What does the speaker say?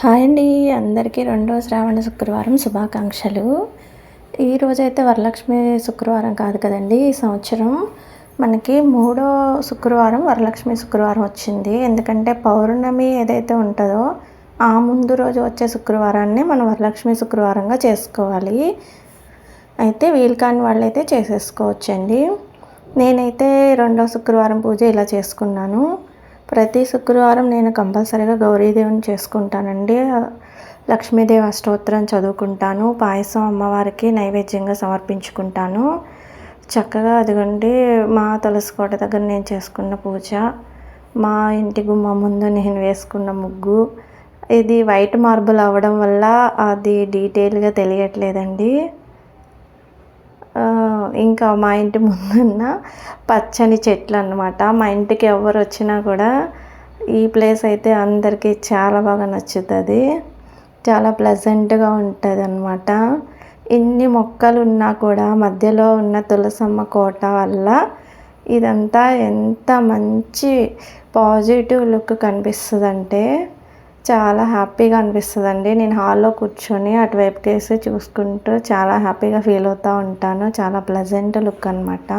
Hi అండి. అందరికీ రెండో శ్రావణ శుక్రవారం శుభాకాంక్షలు. ఈరోజైతే వరలక్ష్మి శుక్రవారం కాదు కదండి ఈ సంవత్సరం. మనకి మూడో శుక్రవారం వరలక్ష్మి శుక్రవారం వచ్చింది. ఎందుకంటే పౌర్ణమి ఏదైతే ఉంటుందో ఆ ముందు రోజు వచ్చే శుక్రవారాన్ని మనం వరలక్ష్మి శుక్రవారంగా చేసుకోవాలి. అయితే వీలు కాని వాళ్ళైతే చేసేసుకోవచ్చండి. నేనైతే రెండో శుక్రవారం పూజ ఇలా చేసుకున్నాను. ప్రతి శుక్రవారం నేను కంపల్సరీగా గౌరీదేవిని చేసుకుంటానండి. లక్ష్మీదేవి అష్టోత్తరం చదువుకుంటాను. పాయసం అమ్మవారికి నైవేద్యంగా సమర్పించుకుంటాను. చక్కగా అదిగోండి మా తులసికోట దగ్గర నేను చేసుకున్న పూజ మా ఇంటి గుమ్మ ముందు నేను వేసుకున్న ముగ్గు ఇది వైట్ మార్బుల్ అవ్వడం వల్ల అది డీటెయిల్గా తెలియట్లేదండి. ఇంకా మా ఇంటి ముందున్న పచ్చని చెట్లు అనమాట మా ఇంటికి ఎవరు వచ్చినా కూడా ఈ ప్లేస్ అయితే అందరికీ చాలా బాగా నచ్చుతుంది. చాలా ప్లెజెంట్గా ఉంటుంది అనమాట ఇన్ని మొక్కలు ఉన్నా కూడా మధ్యలో ఉన్న తులసమ్మ కోట వల్ల ఇదంతా ఎంత మంచి పాజిటివ్ లుక్ కనిపిస్తుందంటే చాలా హ్యాపీగా అనిపిస్తుందండి. నేను హాల్లో కూర్చొని అటువైపు కేసి చూసుకుంటూ చాలా హ్యాపీగా ఫీల్ అవుతూ ఉంటాను. చాలా ప్లెజెంట్ లుక్ అనమాట